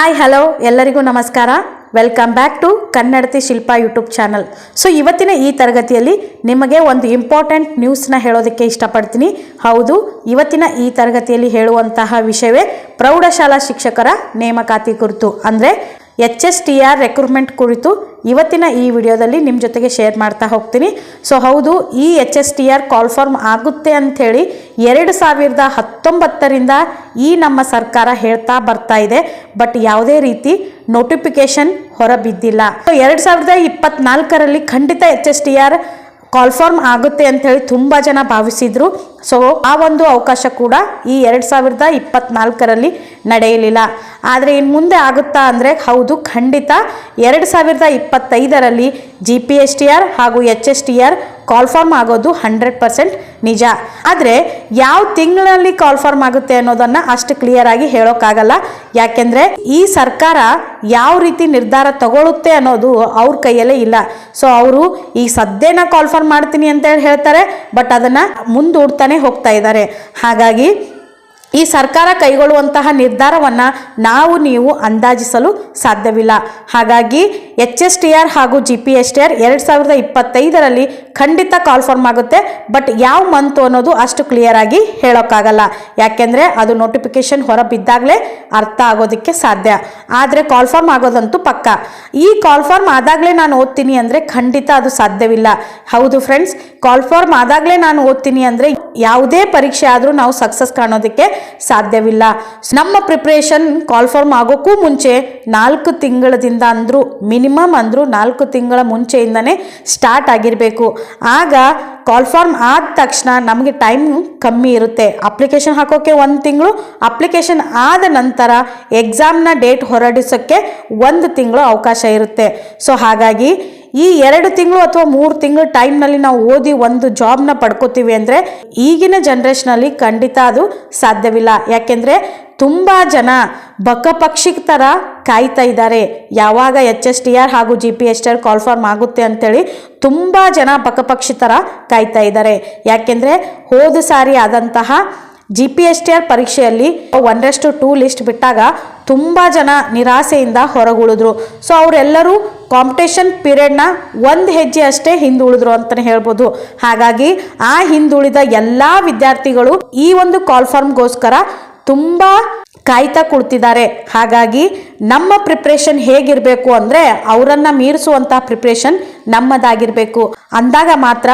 Hi hello ಎಲ್ಲರಿಗೂ ನಮಸ್ಕಾರ. Welcome back to Kannadathi Shilpa YouTube channel so ಇವತ್ತಿನ ಈ ತರಗತಿಯಲ್ಲಿ ನಿಮಗೆ ಒಂದು ಇಂಪಾರ್ಟೆಂಟ್ ನ್ಯೂಸ್ನ ಹೇಳೋದಕ್ಕೆ ಇಷ್ಟಪಡ್ತೀನಿ. ಹೌದು, ಇವತ್ತಿನ ಈ ತರಗತಿಯಲ್ಲಿ ಹೇಳುವಂತಹ ವಿಷಯವೇ ಪ್ರೌಢಶಾಲಾ ಶಿಕ್ಷಕರ ನೇಮಕಾತಿ ಕುರಿತು. ಅಂದರೆ H S T R recruitment ಕುರಿತು ಇವತ್ತಿನ ಈ ವಿಡಿಯೋದಲ್ಲಿ ನಿಮ್ಮ ಜೊತೆಗೆ ಶೇರ್ ಮಾಡ್ತಾ ಹೋಗ್ತೀನಿ. ಸೊ ಹೌದು, ಈ H S T R call form ಆಗುತ್ತೆ ಅಂಥೇಳಿ ಎರಡು ಸಾವಿರದ ಹತ್ತೊಂಬತ್ತರಿಂದ ಈ ನಮ್ಮ ಸರ್ಕಾರ ಹೇಳ್ತಾ ಬರ್ತಾ ಇದೆ. ಬಟ್ ಯಾವುದೇ ರೀತಿ ನೋಟಿಫಿಕೇಶನ್ ಹೊರಬಿದ್ದಿಲ್ಲ. ಸೊ ಎರಡು ಸಾವಿರದ ಇಪ್ಪತ್ನಾಲ್ಕರಲ್ಲಿ ಖಂಡಿತ H S T R call form ಆಗುತ್ತೆ ಅಂಥೇಳಿ ತುಂಬ ಜನ ಭಾವಿಸಿದ್ರು. ಸೊ ಆ ಒಂದು ಅವಕಾಶ ಕೂಡ ಈ ಎರಡು ಸಾವಿರದ ಇಪ್ಪತ್ನಾಲ್ಕರಲ್ಲಿ ನಡೆಯಲಿಲ್ಲ. ಆದರೆ ಇನ್ನು ಮುಂದೆ ಆಗುತ್ತಾ ಅಂದರೆ ಹೌದು, ಖಂಡಿತ ಎರಡು ಸಾವಿರದ ಇಪ್ಪತ್ತೈದರಲ್ಲಿ G P S T R ಹಾಗೂ H S T R call form ಆಗೋದು ಹಂಡ್ರೆಡ್ ಪರ್ಸೆಂಟ್ ನಿಜ. ಆದರೆ ಯಾವ ತಿಂಗಳಲ್ಲಿ ಕಾಲ್ ಫಾರ್ಮ್ ಆಗುತ್ತೆ ಅನ್ನೋದನ್ನು ಅಷ್ಟು ಕ್ಲಿಯರ್ ಆಗಿ ಹೇಳೋಕ್ಕಾಗಲ್ಲ ಯಾಕೆಂದರೆ ಈ ಸರ್ಕಾರ ಯಾವ ರೀತಿ ನಿರ್ಧಾರ ತಗೊಳ್ಳುತ್ತೆ ಅನ್ನೋದು ಅವ್ರ ಕೈಯಲ್ಲೇ ಇಲ್ಲ. ಸೊ ಅವರು, ಈ ಸದ್ಯನ ಕಾಲ್ ಫಾರ್ಮ್ ಮಾಡ್ತೀನಿ ಅಂತ ಹೇಳ್ತಾರೆ ಬಟ್ ಅದನ್ನು ಮುಂದೂಡ್ತಾನೆ ಹೋಗ್ತಾ ಇದ್ದಾರೆ. ಹಾಗಾಗಿ ಈ ಸರ್ಕಾರ ಕೈಗೊಳ್ಳುವಂತಹ ನಿರ್ಧಾರವನ್ನು ನಾವು ನೀವು ಅಂದಾಜಿಸಲು ಸಾಧ್ಯವಿಲ್ಲ. ಹಾಗಾಗಿ ಎಚ್ ಎಸ್ ಟಿ ಆರ್ ಹಾಗೂ G P S T R ಎರಡು ಸಾವಿರದ ಇಪ್ಪತ್ತೈದರಲ್ಲಿ ಖಂಡಿತ ಕಾಲ್ ಫಾರ್ಮ್ ಆಗುತ್ತೆ. ಬಟ್ ಯಾವ ಮಂತು ಅನ್ನೋದು ಅಷ್ಟು ಕ್ಲಿಯರ್ ಆಗಿ ಹೇಳೋಕ್ಕಾಗಲ್ಲ. ಯಾಕೆಂದರೆ ಅದು ನೋಟಿಫಿಕೇಶನ್ ಹೊರಬಿದ್ದಾಗಲೇ ಅರ್ಥ ಆಗೋದಕ್ಕೆ ಸಾಧ್ಯ. ಆದರೆ ಕಾಲ್ ಫಾರ್ಮ್ ಆಗೋದಂತೂ ಪಕ್ಕ. ಈ ಕಾಲ್ ಫಾರ್ಮ್ ಆದಾಗಲೇ ನಾನು ಓದ್ತೀನಿ ಅಂದರೆ ಖಂಡಿತ ಅದು ಸಾಧ್ಯವಿಲ್ಲ. ಹೌದು ಫ್ರೆಂಡ್ಸ್ ಕಾಲ್ ಫಾರ್ಮ್ ಆದಾಗಲೇ ನಾನು ಓದ್ತೀನಿ ಅಂದರೆ ಯಾವುದೇ ಪರೀಕ್ಷೆ ಆದರೂ ನಾವು ಸಕ್ಸಸ್ ಕಾಣೋದಕ್ಕೆ ಸಾಧ್ಯವಿಲ್ಲ. ನಮ್ಮ ಪ್ರಿಪ್ರೇಷನ್ ಕಾಲ್ ಫಾರ್ಮ್ ಆಗೋಕ್ಕೂ ಮುಂಚೆ ನಾಲ್ಕು ತಿಂಗಳದಿಂದ ಅಂದರೂ ಮಿನಿಮಮ್ ಅಂದರೂ ನಾಲ್ಕು ತಿಂಗಳ ಮುಂಚೆಯಿಂದನೇ ಸ್ಟಾರ್ಟ್ ಆಗಿರಬೇಕು. ಆಗ ಕಾಲ್ ಫಾರ್ಮ್ ಆದ ತಕ್ಷಣ ನಮಗೆ ಟೈಮ್ ಕಮ್ಮಿ ಇರುತ್ತೆ. ಅಪ್ಲಿಕೇಶನ್ ಹಾಕೋಕ್ಕೆ ಒಂದು ತಿಂಗಳು ಅಪ್ಲಿಕೇಶನ್ ಆದ ನಂತರ ಎಕ್ಸಾಮ್ನ ಡೇಟ್ ಹೊರಡಿಸೋಕ್ಕೆ ಒಂದು ತಿಂಗಳು ಅವಕಾಶ ಇರುತ್ತೆ. ಸೊ ಹಾಗಾಗಿ ಈ ಎರಡು ತಿಂಗಳು ಅಥವಾ ಮೂರು ತಿಂಗಳು ಟೈಮ್ನಲ್ಲಿ ನಾವು ಓದಿ ಒಂದು ಜಾಬ್ನ ಪಡ್ಕೋತೀವಿ ಅಂದರೆ ಈಗಿನ ಜನ್ರೇಷನಲ್ಲಿ ಖಂಡಿತ ಅದು ಸಾಧ್ಯವಿಲ್ಲ. ಯಾಕೆಂದರೆ ತುಂಬ ಜನ ಬಕಪಕ್ಷಿ ಥರ ಕಾಯ್ತಾ ಇದ್ದಾರೆ. ಯಾವಾಗ ಎಚ್ ಎಸ್ ಟಿ ಆರ್ ಹಾಗೂ G P S T R call form ಆಗುತ್ತೆ ಅಂತೇಳಿ ತುಂಬ ಜನ ಬಕಪಕ್ಷಿ ಥರ ಕಾಯ್ತಾ ಇದ್ದಾರೆ. ಯಾಕೆಂದರೆ ಹೋದ ಸಾರಿ ಆದಂತಹ G P S T R ಪರೀಕ್ಷೆಯಲ್ಲಿ ಒಂದರಷ್ಟು ಟೂ ಲಿಸ್ಟ್ ಬಿಟ್ಟಾಗ ತುಂಬ ಜನ ನಿರಾಸೆಯಿಂದ ಹೊರಗುಳಿದ್ರು. ಸೊ ಅವರೆಲ್ಲರೂ ಕಾಂಪಿಟೇಷನ್ ಪೀರಿಯಡ್ನ ಒಂದು ಹೆಜ್ಜೆ ಅಷ್ಟೇ ಹಿಂದುಳಿದ್ರು ಅಂತಲೇ ಹೇಳ್ಬೋದು. ಹಾಗಾಗಿ ಆ ಹಿಂದುಳಿದ ಎಲ್ಲ ವಿದ್ಯಾರ್ಥಿಗಳು ಈ ಒಂದು ಕಾಲ್ ಫಾರ್ಮ್ಗೋಸ್ಕರ ತುಂಬ ಕಾಯ್ತಾ ಕುಳಿತಿದ್ದಾರೆ. ಹಾಗಾಗಿ ನಮ್ಮ ಪ್ರಿಪ್ರೇಷನ್ ಹೇಗಿರಬೇಕು ಅಂದರೆ ಅವರನ್ನು ಮೀರಿಸುವಂಥ ಪ್ರಿಪ್ರೇಷನ್ ನಮ್ಮದಾಗಿರಬೇಕು. ಅಂದಾಗ ಮಾತ್ರ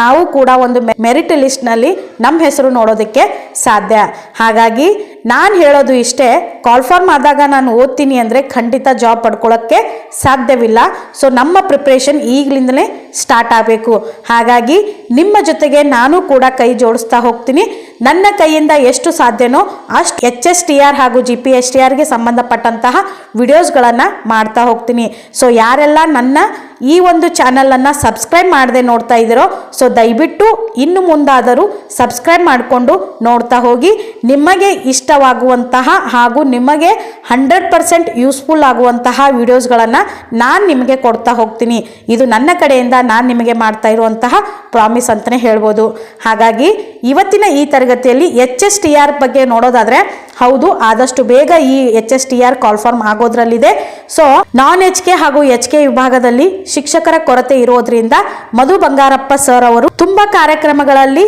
ನಾವು ಕೂಡ ಒಂದು ಮೆರಿಟ್ ಲಿಸ್ಟ್ನಲ್ಲಿ ನಮ್ಮ ಹೆಸರು ನೋಡೋದಕ್ಕೆ ಸಾಧ್ಯ. ಹಾಗಾಗಿ ನಾನು ಹೇಳೋದು ಇಷ್ಟೇ ಕಾಲ್ಫಾರ್ಮ್ ಆದಾಗ ನಾನು ಓದ್ತೀನಿ ಅಂದರೆ ಖಂಡಿತ ಜಾಬ್ ಪಡ್ಕೊಳ್ಳೋಕ್ಕೆ ಸಾಧ್ಯವಿಲ್ಲ. ಸೊ ನಮ್ಮ ಪ್ರಿಪ್ರೇಷನ್ ಈಗಲಿಂದಲೇ ಸ್ಟಾರ್ಟ್ ಆಗಬೇಕು. ಹಾಗಾಗಿ ನಿಮ್ಮ ಜೊತೆಗೆ ನಾನು ಕೂಡ ಕೈ ಜೋಡಿಸ್ತಾ ಹೋಗ್ತೀನಿ. ನನ್ನ ಕೈಯಿಂದ ಎಷ್ಟು ಸಾಧ್ಯನೋ ಅಷ್ಟು ಎಚ್ ಎಸ್ ಟಿ ಆರ್ ಹಾಗೂ ಜಿ ಪಿ ಎಸ್ ಟಿ ಆರ್ಗೆ ಸಂಬಂಧಪಟ್ಟಂತಹ ವಿಡಿಯೋಸ್ಗಳನ್ನು ಮಾಡ್ತಾ ಹೋಗ್ತೀನಿ. ಸೊ ಯಾರೆಲ್ಲ ನನ್ನ ಈ ಒಂದು ಚಾನಲನ್ನು ಸಬ್ಸ್ಕ್ರೈಬ್ ಮಾಡದೆ ನೋಡ್ತಾ ಇದ್ದೀರೋ ಸೊ ದಯವಿಟ್ಟು ಇನ್ನು ಮುಂದಾದರೂ ಸಬ್ಸ್ಕ್ರೈಬ್ ಮಾಡಿಕೊಂಡು ನೋಡ್ತಾ ಹೋಗಿ. ನಿಮಗೆ ಇಷ್ಟವಾಗುವಂತಹ ಹಾಗೂ ನಿಮಗೆ ಹಂಡ್ರೆಡ್ ಪರ್ಸೆಂಟ್ ಯೂಸ್ಫುಲ್ ಆಗುವಂತಹ ವಿಡಿಯೋಸ್ಗಳನ್ನು ನಾನು ನಿಮಗೆ ಕೊಡ್ತಾ ಹೋಗ್ತೀನಿ. ಇದು ನನ್ನ ಕಡೆಯಿಂದ ನಾನು ನಿಮಗೆ ಮಾಡ್ತಾ ಇರುವಂತಹ ಪ್ರಾಮಿಸ್ ಅಂತಲೇ ಹೇಳ್ಬೋದು. ಹಾಗಾಗಿ ಇವತ್ತಿನ ಈ ತರಗತಿಯಲ್ಲಿ ಎಚ್ ಎಸ್ ಟಿ ಆರ್ ಬಗ್ಗೆ ನೋಡೋದಾದರೆ, ಹೌದು, ಆದಷ್ಟು ಬೇಗ ಈ H S T R call form ಆಗೋದ್ರಲ್ಲಿದೆ. So ನಾನ್ ಎಚ್ ಕೆ ಹಾಗೂ ಎಚ್ ಕೆ ವಿಭಾಗದಲ್ಲಿ ಶಿಕ್ಷಕರ ಕೊರತೆ ಇರೋದ್ರಿಂದ ಮಧು ಬಂಗಾರಪ್ಪ ಸರ್ ಅವರು ತುಂಬ ಕಾರ್ಯಕ್ರಮಗಳಲ್ಲಿ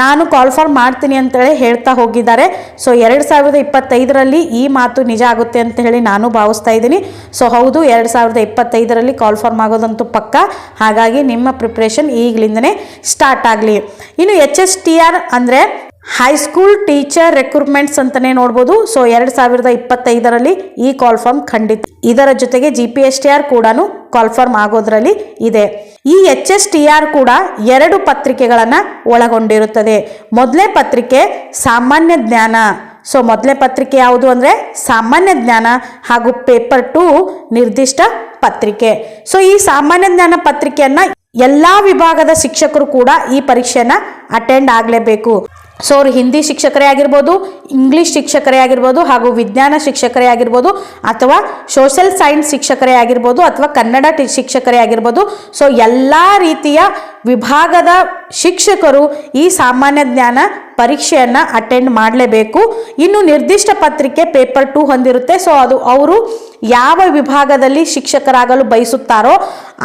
ನಾನು ಕಾಲ್ ಫಾರ್ ಮಾಡ್ತೀನಿ ಅಂತೇಳಿ ಹೇಳ್ತಾ ಹೋಗಿದ್ದಾರೆ. ಸೊ ಎರಡು ಸಾವಿರದ ಇಪ್ಪತ್ತೈದರಲ್ಲಿ ಈ ಮಾತು ನಿಜ ಆಗುತ್ತೆ ಅಂತ ಹೇಳಿ ನಾನು ಭಾವಿಸ್ತಾ ಇದ್ದೀನಿ. ಸೊ ಹೌದು, ಎರಡು ಸಾವಿರದ ಇಪ್ಪತ್ತೈದರಲ್ಲಿ ಕಾಲ್ ಫಾರ್ಮ್ ಆಗೋದಂತೂ ಪಕ್ಕ. ಹಾಗಾಗಿ ನಿಮ್ಮ ಪ್ರಿಪ್ರೇಷನ್ ಈಗಲಿಂದನೇ ಸ್ಟಾರ್ಟ್ ಆಗಲಿ. ಇನ್ನು ಎಚ್ ಎಸ್ ಟಿ ಆರ್ ಅಂದರೆ ಹೈಸ್ಕೂಲ್ ಟೀಚರ್ ರೆಕ್ರೂಟ್ಮೆಂಟ್ಸ್ ಅಂತಲೇ ನೋಡ್ಬೋದು. ಸೊ ಎರಡು ಸಾವಿರದ ಇಪ್ಪತ್ತೈದರಲ್ಲಿ ಈ ಕಾಲ್ ಫಾರ್ಮ್ ಖಂಡಿತ ಇದರ ಜೊತೆಗೆ G P S T R ಕೂಡ ಕಾಲ್ ಫಾರ್ಮ್ ಆಗೋದ್ರಲ್ಲಿ ಇದೆ. ಈ ಎಚ್ ಎಸ್ ಟಿ ಆರ್ ಕೂಡ ಎರಡು ಪತ್ರಿಕೆಗಳನ್ನು ಒಳಗೊಂಡಿರುತ್ತದೆ. ಮೊದಲೇ ಪತ್ರಿಕೆ ಸಾಮಾನ್ಯ ಜ್ಞಾನ. ಸೊ ಮೊದಲೇ ಪತ್ರಿಕೆ ಯಾವುದು ಅಂದರೆ ಸಾಮಾನ್ಯ ಜ್ಞಾನ ಹಾಗೂ ಪೇಪರ್ ಟು ನಿರ್ದಿಷ್ಟ ಪತ್ರಿಕೆ. ಸೊ ಈ ಸಾಮಾನ್ಯ ಜ್ಞಾನ ಪತ್ರಿಕೆಯನ್ನು ಎಲ್ಲ ವಿಭಾಗದ ಶಿಕ್ಷಕರು ಕೂಡ ಈ ಪರೀಕ್ಷೆಯನ್ನು ಅಟೆಂಡ್ ಆಗಲೇಬೇಕು. ಸೊ ಅವರು ಹಿಂದಿ ಶಿಕ್ಷಕರೇ ಆಗಿರ್ಬೋದು ಇಂಗ್ಲಿಷ್ ಶಿಕ್ಷಕರೇ ಆಗಿರ್ಬೋದು, ಹಾಗೂ ವಿಜ್ಞಾನ ಶಿಕ್ಷಕರೇ ಆಗಿರ್ಬೋದು, ಅಥವಾ ಸೋಷಲ್ ಸೈನ್ಸ್ ಶಿಕ್ಷಕರೇ ಆಗಿರ್ಬೋದು, ಅಥವಾ ಕನ್ನಡ ಶಿಕ್ಷಕರೇ ಆಗಿರ್ಬೋದು. ಸೊ ಎಲ್ಲ ರೀತಿಯ ವಿಭಾಗದ ಶಿಕ್ಷಕರು ಈ ಸಾಮಾನ್ಯ ಜ್ಞಾನ ಪರೀಕ್ಷೆಯನ್ನು ಅಟೆಂಡ್ ಮಾಡಲೇಬೇಕು. ಇನ್ನು ನಿರ್ದಿಷ್ಟ ಪತ್ರಿಕೆ ಪೇಪರ್ ಟು ಹೊಂದಿರುತ್ತೆ. ಸೊ ಅದು ಅವರು ಯಾವ ವಿಭಾಗದಲ್ಲಿ ಶಿಕ್ಷಕರಾಗಲು ಬಯಸುತ್ತಾರೋ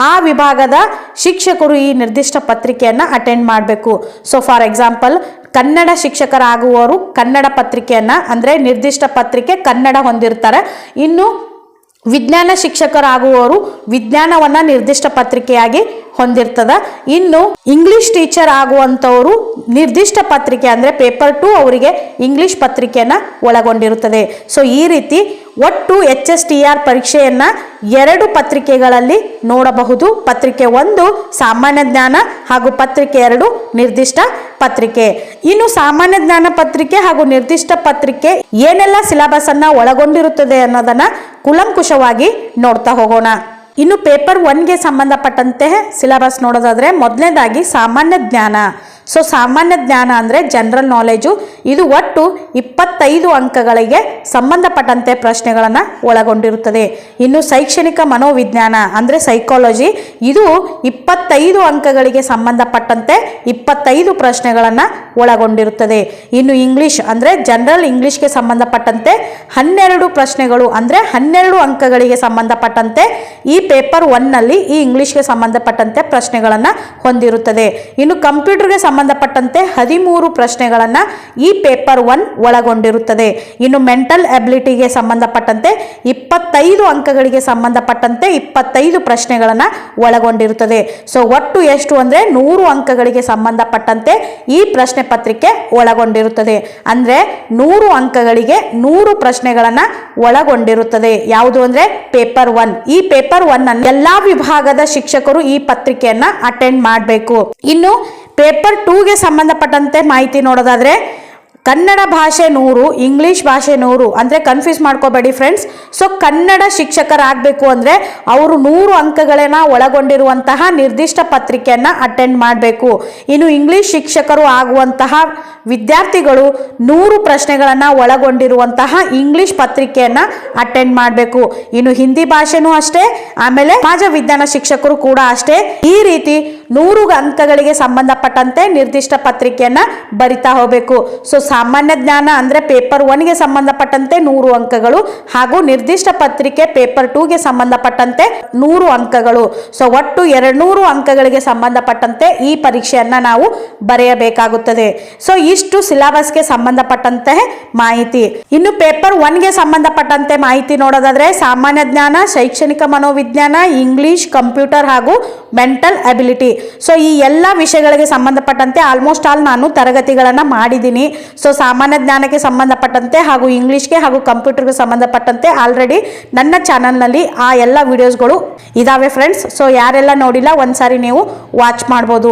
ಆ ವಿಭಾಗದ ಶಿಕ್ಷಕರು ಈ ನಿರ್ದಿಷ್ಟ ಪತ್ರಿಕೆಯನ್ನು ಅಟೆಂಡ್ ಮಾಡಬೇಕು. ಸೊ ಫಾರ್ ಎಕ್ಸಾಂಪಲ್ ಕನ್ನಡ ಶಿಕ್ಷಕರಾಗುವವರು ಕನ್ನಡ ಪತ್ರಿಕೆಯನ್ನು ಅಂದರೆ ನಿರ್ದಿಷ್ಟ ಪತ್ರಿಕೆ ಕನ್ನಡ ಹೊಂದಿರ್ತಾರೆ. ಇನ್ನು ವಿಜ್ಞಾನ ಶಿಕ್ಷಕರಾಗುವವರು ವಿಜ್ಞಾನವನ್ನ ನಿರ್ದಿಷ್ಟ ಪತ್ರಿಕೆಯಾಗಿ ಹೊಂದಿರ್ತದ. ಇನ್ನು ಇಂಗ್ಲಿಷ್ ಟೀಚರ್ ಆಗುವಂಥವರು ನಿರ್ದಿಷ್ಟ ಪತ್ರಿಕೆ ಅಂದರೆ ಪೇಪರ್ ಟು ಅವರಿಗೆ ಇಂಗ್ಲಿಷ್ ಪತ್ರಿಕೆಯನ್ನು ಒಳಗೊಂಡಿರುತ್ತದೆ. ಸೊ ಈ ರೀತಿ ಒಟ್ಟು ಎಚ್ ಎಸ್ ಟಿ ಆರ್ ಪರೀಕ್ಷೆಯನ್ನ ಎರಡು ಪತ್ರಿಕೆಗಳಲ್ಲಿ ನೋಡಬಹುದು. ಪತ್ರಿಕೆ ಒಂದು ಸಾಮಾನ್ಯ ಜ್ಞಾನ ಹಾಗೂ ಪತ್ರಿಕೆ ಎರಡು ನಿರ್ದಿಷ್ಟ ಪತ್ರಿಕೆ. ಇನ್ನು ಸಾಮಾನ್ಯ ಜ್ಞಾನ ಪತ್ರಿಕೆ ಹಾಗೂ ನಿರ್ದಿಷ್ಟ ಪತ್ರಿಕೆ ಏನೆಲ್ಲ ಸಿಲೆಬಸ್ ಅನ್ನ ಒಳಗೊಂಡಿರುತ್ತದೆ ಅನ್ನೋದನ್ನ ಕುಲಂಕುಷವಾಗಿ ನೋಡ್ತಾ ಹೋಗೋಣ. ಇನ್ನು ಪೇಪರ್ ಒನ್ಗೆ ಸಂಬಂಧಪಟ್ಟಂತೆ ಸಿಲೆಬಸ್ ನೋಡೋದಾದ್ರೆ ಮೊದಲನೇದಾಗಿ ಸಾಮಾನ್ಯ ಜ್ಞಾನ. ಸೊ ಸಾಮಾನ್ಯ ಜ್ಞಾನ ಅಂದರೆ ಜನರಲ್ ನಾಲೆಜು ಇದು ಒಟ್ಟು ಇಪ್ಪತ್ತೈದು ಅಂಕಗಳಿಗೆ ಸಂಬಂಧಪಟ್ಟಂತೆ ಪ್ರಶ್ನೆಗಳನ್ನು ಒಳಗೊಂಡಿರುತ್ತದೆ. ಇನ್ನು ಶೈಕ್ಷಣಿಕ ಮನೋವಿಜ್ಞಾನ ಅಂದರೆ ಸೈಕಾಲಜಿ ಇದು ಇಪ್ಪತ್ತೈದು ಅಂಕಗಳಿಗೆ ಸಂಬಂಧಪಟ್ಟಂತೆ ಇಪ್ಪತ್ತೈದು ಪ್ರಶ್ನೆಗಳನ್ನು ಒಳಗೊಂಡಿರುತ್ತದೆ. ಇನ್ನು ಇಂಗ್ಲೀಷ್ ಅಂದರೆ ಜನರಲ್ ಇಂಗ್ಲೀಷ್ಗೆ ಸಂಬಂಧಪಟ್ಟಂತೆ ಹನ್ನೆರಡು ಪ್ರಶ್ನೆಗಳು ಅಂದರೆ ಹನ್ನೆರಡು ಅಂಕಗಳಿಗೆ ಸಂಬಂಧಪಟ್ಟಂತೆ ಈ ಪೇಪರ್ ಒನ್ನಲ್ಲಿ ಈ ಇಂಗ್ಲೀಷ್ಗೆ ಸಂಬಂಧಪಟ್ಟಂತೆ ಪ್ರಶ್ನೆಗಳನ್ನು ಹೊಂದಿರುತ್ತದೆ. ಇನ್ನು ಕಂಪ್ಯೂಟರ್ಗೆ ಸಂಬಂಧಪಟ್ಟಂತೆ ಹದಿಮೂರು ಪ್ರಶ್ನೆಗಳನ್ನು ಈ ಪೇಪರ್ ಒನ್ ಒಳಗೊಂಡಿರುತ್ತದೆ. ಇನ್ನು ಮೆಂಟಲ್ ಅಬಿಲಿಟಿಗೆ ಸಂಬಂಧಪಟ್ಟಂತೆ ಇಪ್ಪತ್ತೈದು ಅಂಕಗಳಿಗೆ ಸಂಬಂಧಪಟ್ಟಂತೆ ಇಪ್ಪತ್ತೈದು ಪ್ರಶ್ನೆಗಳನ್ನು ಒಳಗೊಂಡಿರುತ್ತದೆ. ಸೊ ಒಟ್ಟು ಎಷ್ಟು ಅಂದರೆ ನೂರು ಅಂಕಗಳಿಗೆ ಸಂಬಂಧಪಟ್ಟಂತೆ ಈ ಪ್ರಶ್ನೆ ಪತ್ರಿಕೆ ಒಳಗೊಂಡಿರುತ್ತದೆ. ಅಂದರೆ ನೂರು ಅಂಕಗಳಿಗೆ ನೂರು ಪ್ರಶ್ನೆಗಳನ್ನು ಒಳಗೊಂಡಿರುತ್ತದೆ. ಯಾವುದು ಅಂದರೆ ಪೇಪರ್ ಒನ್. ಈ ಪೇಪರ್ ಒನ್ ಅನ್ನು ಎಲ್ಲಾ ವಿಭಾಗದ ಶಿಕ್ಷಕರು ಈ ಪತ್ರಿಕೆಯನ್ನು ಅಟೆಂಡ್ ಮಾಡಬೇಕು. ಇನ್ನು ಪೇಪರ್ ಟೂಗೆ ಸಂಬಂಧಪಟ್ಟಂತೆ ಮಾಹಿತಿ ನೋಡೋದಾದ್ರೆ ಕನ್ನಡ ಭಾಷೆ ನೂರು, ಇಂಗ್ಲೀಷ್ ಭಾಷೆ ನೂರು ಅಂದರೆ ಕನ್ಫ್ಯೂಸ್ ಮಾಡ್ಕೋಬೇಡಿ ಫ್ರೆಂಡ್ಸ್ ಸೊ ಕನ್ನಡ ಶಿಕ್ಷಕರಾಗಬೇಕು ಅಂದರೆ ಅವರು ನೂರು ಅಂಕಗಳನ್ನ ಒಳಗೊಂಡಿರುವಂತಹ ನಿರ್ದಿಷ್ಟ ಪತ್ರಿಕೆಯನ್ನು ಅಟೆಂಡ್ ಮಾಡಬೇಕು. ಇನ್ನು ಇಂಗ್ಲೀಷ್ ಶಿಕ್ಷಕರು ಆಗುವಂತಹ ವಿದ್ಯಾರ್ಥಿಗಳು ನೂರು ಪ್ರಶ್ನೆಗಳನ್ನು ಒಳಗೊಂಡಿರುವಂತಹ ಇಂಗ್ಲೀಷ್ ಪತ್ರಿಕೆಯನ್ನು ಅಟೆಂಡ್ ಮಾಡಬೇಕು. ಇನ್ನು ಹಿಂದಿ ಭಾಷೆನೂ ಅಷ್ಟೇ, ಆಮೇಲೆ ಸಮಾಜ ವಿಜ್ಞಾನ ಶಿಕ್ಷಕರು ಕೂಡ ಅಷ್ಟೇ. ಈ ರೀತಿ ನೂರು ಅಂಕಗಳಿಗೆ ಸಂಬಂಧಪಟ್ಟಂತೆ ನಿರ್ದಿಷ್ಟ ಪತ್ರಿಕೆಯನ್ನು ಬರಿತಾ ಹೋಗಬೇಕು. ಸೊ ಸಾಮಾನ್ಯ ಜ್ಞಾನ ಅಂದ್ರೆ ಪೇಪರ್ ಒನ್ಗೆ ಸಂಬಂಧಪಟ್ಟಂತೆ ನೂರು ಅಂಕಗಳು ಹಾಗೂ ನಿರ್ದಿಷ್ಟ ಪತ್ರಿಕೆ ಪೇಪರ್ ಟೂಗೆ ಸಂಬಂಧಪಟ್ಟಂತೆ ನೂರು ಅಂಕಗಳು. ಸೊ ಒಟ್ಟು ಎರಡ್ನೂರು ಅಂಕಗಳಿಗೆ ಸಂಬಂಧಪಟ್ಟಂತೆ ಈ ಪರೀಕ್ಷೆಯನ್ನು ನಾವು ಬರೆಯಬೇಕಾಗುತ್ತದೆ. ಸೊ ಇಷ್ಟು ಸಿಲೆಬಸ್ಗೆ ಸಂಬಂಧಪಟ್ಟಂತೆ ಮಾಹಿತಿ. ಇನ್ನು ಪೇಪರ್ ಒನ್ಗೆ ಸಂಬಂಧಪಟ್ಟಂತೆ ಮಾಹಿತಿ ನೋಡೋದಾದ್ರೆ ಸಾಮಾನ್ಯ ಜ್ಞಾನ, ಶೈಕ್ಷಣಿಕ ಮನೋವಿಜ್ಞಾನ, ಇಂಗ್ಲಿಷ್, ಕಂಪ್ಯೂಟರ್ ಹಾಗೂ ಮೆಂಟಲ್ ಅಬಿಲಿಟಿ. ಸೊ ಈ ಎಲ್ಲ ವಿಷಯಗಳಿಗೆ ಸಂಬಂಧಪಟ್ಟಂತೆ ಆಲ್ಮೋಸ್ಟ್ ಆಲ್ ನಾನು ತರಗತಿಗಳನ್ನು ಮಾಡಿದ್ದೀನಿ. ಸೊ ಸಾಮಾನ್ಯ ಜ್ಞಾನಕ್ಕೆ ಸಂಬಂಧಪಟ್ಟಂತೆ ಹಾಗೂ ಇಂಗ್ಲೀಷ್ಗೆ ಹಾಗೂ ಕಂಪ್ಯೂಟರ್ಗೆ ಸಂಬಂಧಪಟ್ಟಂತೆ ಆಲ್ರೆಡಿ ನನ್ನ ಚಾನಲ್ನಲ್ಲಿ ಆ ಎಲ್ಲ ವಿಡಿಯೋಸ್ಗಳು ಇದಾವೆ ಫ್ರೆಂಡ್ಸ್ ಸೊ ಯಾರೆಲ್ಲ ನೋಡಿಲ್ಲ, ಒಂದ್ಸಾರಿ ನೀವು ವಾಚ್ ಮಾಡ್ಬೋದು.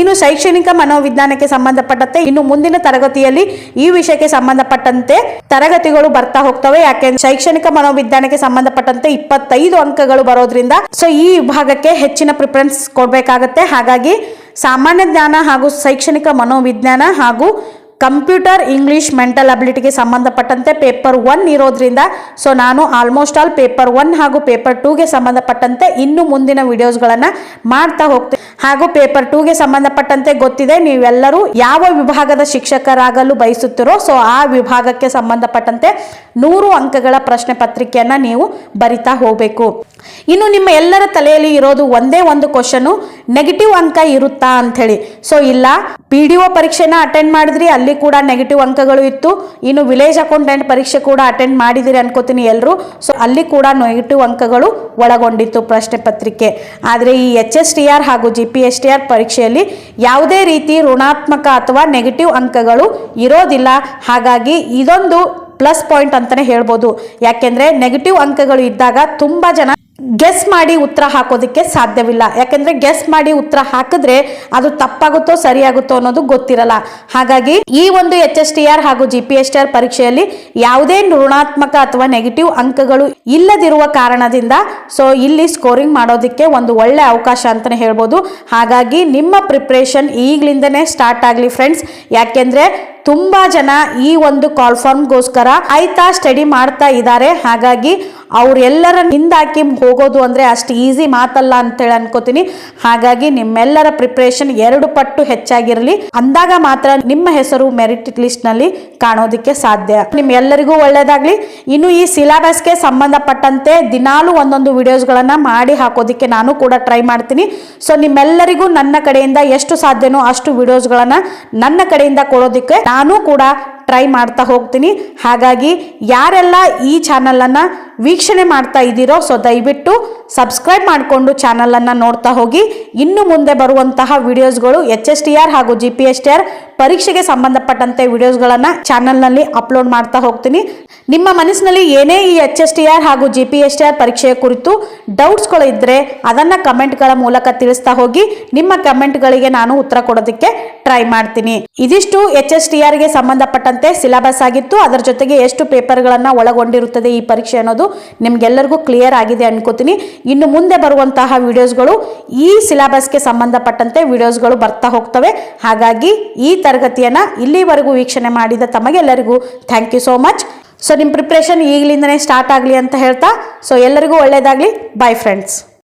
ಇನ್ನು ಶೈಕ್ಷಣಿಕ ಮನೋವಿಜ್ಞಾನಕ್ಕೆ ಸಂಬಂಧಪಟ್ಟಂತೆ ಇನ್ನು ಮುಂದಿನ ತರಗತಿಯಲ್ಲಿ ಈ ವಿಷಯಕ್ಕೆ ಸಂಬಂಧಪಟ್ಟಂತೆ ತರಗತಿಗಳು ಬರ್ತಾ ಹೋಗ್ತವೆ. ಯಾಕೆಂದ್ರೆ ಶೈಕ್ಷಣಿಕ ಮನೋವಿಜ್ಞಾನಕ್ಕೆ ಸಂಬಂಧಪಟ್ಟಂತೆ ಇಪ್ಪತ್ತೈದು ಅಂಕಗಳು ಬರೋದ್ರಿಂದ ಸೊ ಈ ವಿಭಾಗಕ್ಕೆ ಹೆಚ್ಚಿನ ಪ್ರಿಫರೆನ್ಸ್ ಕೊಡಬೇಕಾಗತ್ತೆ. ಹಾಗಾಗಿ ಸಾಮಾನ್ಯ ಜ್ಞಾನ ಹಾಗೂ ಶೈಕ್ಷಣಿಕ ಮನೋವಿಜ್ಞಾನ ಹಾಗೂ ಕಂಪ್ಯೂಟರ್, ಇಂಗ್ಲೀಷ್, ಮೆಂಟಲ್ ಅಬಿಲಿಟಿಗೆ ಸಂಬಂಧಪಟ್ಟಂತೆ ಪೇಪರ್ ಒನ್ ಇರೋದ್ರಿಂದ, ಸೊ ನಾನು ಆಲ್ಮೋಸ್ಟ್ ಆಲ್ ಪೇಪರ್ ಒನ್ ಹಾಗೂ ಪೇಪರ್ ಟೂಗೆ ಸಂಬಂಧಪಟ್ಟಂತೆ ಇನ್ನು ಮುಂದಿನ ವಿಡಿಯೋಸ್ಗಳನ್ನು ಮಾಡ್ತಾ ಹೋಗ್ತೀನಿ. ಹಾಗೂ ಪೇಪರ್ ಟೂಗೆ ಸಂಬಂಧಪಟ್ಟಂತೆ ಗೊತ್ತಿದೆ, ನೀವೆಲ್ಲರೂ ಯಾವ ವಿಭಾಗದ ಶಿಕ್ಷಕರಾಗಲು ಬಯಸುತ್ತೀರೋ, ಸೊ ಆ ವಿಭಾಗಕ್ಕೆ ಸಂಬಂಧಪಟ್ಟಂತೆ ನೂರು ಅಂಕಗಳ ಪ್ರಶ್ನೆ ಪತ್ರಿಕೆಯನ್ನು ನೀವು ಬರಿತಾ ಹೋಗಬೇಕು. ಇನ್ನು ನಿಮ್ಮ ಎಲ್ಲರ ತಲೆಯಲ್ಲಿ ಇರೋದು ಒಂದೇ ಒಂದು ಕ್ವಶನು ನೆಗೆಟಿವ್ ಅಂಕ ಇರುತ್ತಾ ಅಂಥೇಳಿ. ಸೊ ಇಲ್ಲ, ಪಿ ಡಿ ಪರೀಕ್ಷೆನ ಅಟೆಂಡ್ ಮಾಡಿದ್ರಿ ಕೂಡ ನೆಗೆಟಿವ್ ಅಂಕಗಳು ಇತ್ತು. ಇನ್ನು ವಿಲೇಜ್ ಅಕೌಂಟೆಂಟ್ ಪರೀಕ್ಷೆ ಕೂಡ ಅಟೆಂಡ್ ಮಾಡಿದಿರಿ ಅನ್ಕೋತೀನಿ ಎಲ್ಲರೂ ಸೊ ಅಲ್ಲಿ ಕೂಡ ನೆಗೆಟಿವ್ ಅಂಕಗಳು ಒಳಗೊಂಡಿತ್ತು ಪ್ರಶ್ನೆ ಪತ್ರಿಕೆ. ಆದರೆ ಈ ಎಚ್ ಎಸ್ ಟಿ ಆರ್ ಹಾಗೂ G P S T R ಪರೀಕ್ಷೆಯಲ್ಲಿ ಯಾವುದೇ ರೀತಿ ಋಣಾತ್ಮಕ ಅಥವಾ ನೆಗೆಟಿವ್ ಅಂಕಗಳು ಇರೋದಿಲ್ಲ. ಹಾಗಾಗಿ ಇದೊಂದು ಪ್ಲಸ್ ಪಾಯಿಂಟ್ ಅಂತಾನೆ ಹೇಳ್ಬೋದು. ಯಾಕೆಂದ್ರೆ ನೆಗೆಟಿವ್ ಅಂಕಗಳು ಇದ್ದಾಗ ತುಂಬಾ ಜನ ಗೆಸ್ ಮಾಡಿ ಉತ್ತರ ಹಾಕೋದಕ್ಕೆ ಸಾಧ್ಯವಿಲ್ಲ. ಯಾಕೆಂದ್ರೆ ಗೆಸ್ ಮಾಡಿ ಉತ್ತರ ಹಾಕಿದ್ರೆ ಅದು ತಪ್ಪಾಗುತ್ತೋ ಸರಿಯಾಗುತ್ತೋ ಅನ್ನೋದು ಗೊತ್ತಿರಲ್ಲ. ಹಾಗಾಗಿ ಈ ಒಂದು ಎಚ್ ಎಸ್ ಟಿ ಆರ್ ಹಾಗೂ G P S T R ಪರೀಕ್ಷೆಯಲ್ಲಿ ಯಾವುದೇ ಋಣಾತ್ಮಕ ಅಥವಾ ನೆಗೆಟಿವ್ ಅಂಕಗಳು ಇಲ್ಲದಿರುವ ಕಾರಣದಿಂದ ಸೊ ಇಲ್ಲಿ ಸ್ಕೋರಿಂಗ್ ಮಾಡೋದಕ್ಕೆ ಒಂದು ಒಳ್ಳೆ ಅವಕಾಶ ಅಂತಾನೆ ಹೇಳ್ಬೋದು. ಹಾಗಾಗಿ ನಿಮ್ಮ ಪ್ರಿಪ್ರೇಷನ್ ಈಗಲಿಂದನೇ ಸ್ಟಾರ್ಟ್ ಆಗಲಿ ಫ್ರೆಂಡ್ಸ್ ಯಾಕೆಂದ್ರೆ ತುಂಬಾ ಜನ ಈ ಒಂದು ಕಾಲ್ ಫಾರ್ಮ್ಗೋಸ್ಕರ ಆಯ್ತಾ ಸ್ಟಡಿ ಮಾಡ್ತಾ ಇದ್ದಾರೆ. ಹಾಗಾಗಿ ಅವರೆಲ್ಲರ ಹಿಂದಾಕಿ ಹೋಗೋದು ಅಂದ್ರೆ ಅಷ್ಟು ಈಸಿ ಮಾತಲ್ಲ ಅಂತೇಳಿ ಅನ್ಕೋತೀನಿ. ಹಾಗಾಗಿ ನಿಮ್ಮೆಲ್ಲರ ಪ್ರಿಪ್ರೇಷನ್ ಎರಡು ಪಟ್ಟು ಹೆಚ್ಚಾಗಿರಲಿ. ಅಂದಾಗ ಮಾತ್ರ ನಿಮ್ಮ ಹೆಸರು ಮೆರಿಟ್ ಲಿಸ್ಟ್ನಲ್ಲಿ ಕಾಣೋದಕ್ಕೆ ಸಾಧ್ಯ. ನಿಮ್ಮೆಲ್ಲರಿಗೂ ಒಳ್ಳೇದಾಗ್ಲಿ. ಇನ್ನು ಈ ಸಿಲೆಬಸ್ಗೆ ಸಂಬಂಧಪಟ್ಟಂತೆ ದಿನಾಲು ಒಂದೊಂದು ವಿಡಿಯೋಸ್ಗಳನ್ನ ಮಾಡಿ ಹಾಕೋದಕ್ಕೆ ನಾನು ಕೂಡ ಟ್ರೈ ಮಾಡ್ತೀನಿ. ಸೊ ನಿಮ್ಮೆಲ್ಲರಿಗೂ ನನ್ನ ಕಡೆಯಿಂದ ಎಷ್ಟು ಸಾಧ್ಯನೋ ಅಷ್ಟು ವಿಡಿಯೋಸ್ಗಳನ್ನ ನನ್ನ ಕಡೆಯಿಂದ ಕೊಡೋದಕ್ಕೆ ನಾನು ಕೂಡ ಟ್ರೈ ಮಾಡ್ತಾ ಹೋಗ್ತೀನಿ. ಹಾಗಾಗಿ ಯಾರೆಲ್ಲ ಈ ಚಾನಲನ್ನು ವೀಕ್ಷಣೆ ಮಾಡ್ತಾ ಇದ್ದೀರೋ ಸೊ ದಯವಿಟ್ಟು ಸಬ್ಸ್ಕ್ರೈಬ್ ಮಾಡಿಕೊಂಡು ಚಾನಲನ್ನು ನೋಡ್ತಾ ಹೋಗಿ. ಇನ್ನು ಮುಂದೆ ಬರುವಂತಹ ವಿಡಿಯೋಸ್ಗಳು ಎಚ್ ಎಸ್ ಟಿ ಆರ್ ಹಾಗೂ G P S T R ಪರೀಕ್ಷೆಗೆ ಸಂಬಂಧಪಟ್ಟಂತೆ ವಿಡಿಯೋಸ್ಗಳನ್ನು ಚಾನಲ್ನಲ್ಲಿ ಅಪ್ಲೋಡ್ ಮಾಡ್ತಾ ಹೋಗ್ತೀನಿ. ನಿಮ್ಮ ಮನಸ್ಸಿನಲ್ಲಿ ಏನೇ ಈ ಎಚ್ ಎಸ್ ಟಿ ಆರ್ ಹಾಗೂ G P S T R ಪರೀಕ್ಷೆಯ ಕುರಿತು ಡೌಟ್ಸ್ಗಳು ಇದ್ದರೆ ಅದನ್ನು ಕಮೆಂಟ್ಗಳ ಮೂಲಕ ತಿಳಿಸ್ತಾ ಹೋಗಿ. ನಿಮ್ಮ ಕಮೆಂಟ್ಗಳಿಗೆ ನಾನು ಉತ್ತರ ಕೊಡೋದಕ್ಕೆ ಟ್ರೈ ಮಾಡ್ತೀನಿ. ಇದಿಷ್ಟು ಎಚ್ ಎಸ್ ಟಿ ಆರ್ಗೆ ಸಂಬಂಧಪಟ್ಟಂತೆ ಸಿಲೆಬಸ್ ಆಗಿತ್ತು. ಅದರ ಜೊತೆಗೆ ಎಷ್ಟು ಪೇಪರ್ಗಳನ್ನು ಒಳಗೊಂಡಿರುತ್ತದೆ ಈ ಪರೀಕ್ಷೆ ಅನ್ನೋದು ನಿಮ್ಗೆಲ್ಲರಿಗೂ ಕ್ಲಿಯರ್ ಆಗಿದೆ ಅನ್ಕೋತೀನಿ. ಇನ್ನು ಮುಂದೆ ಬರುವಂತಹ ವಿಡಿಯೋಸ್ಗಳು ಈ ಸಿಲೆಬಸ್ಗೆ ಸಂಬಂಧಪಟ್ಟಂತೆ ವಿಡಿಯೋಸ್ಗಳು ಬರ್ತಾ ಹೋಗ್ತವೆ. ಹಾಗಾಗಿ ಈ ತರಗತಿಯನ್ನು ಇಲ್ಲಿವರೆಗೂ ವೀಕ್ಷಣೆ ಮಾಡಿದ ತಮಗೆಲ್ಲರಿಗೂ thank you so much so ನಿಮ್ಮ ಪ್ರಿಪ್ರೇಷನ್ ಈಗಲಿಂದನೇ ಸ್ಟಾರ್ಟ್ ಆಗಲಿ ಅಂತ ಹೇಳ್ತಾ. ಸೊ ಎಲ್ಲರಿಗೂ ಒಳ್ಳೆಯದಾಗಲಿ ಬಾಯ್ ಫ್ರೆಂಡ್ಸ್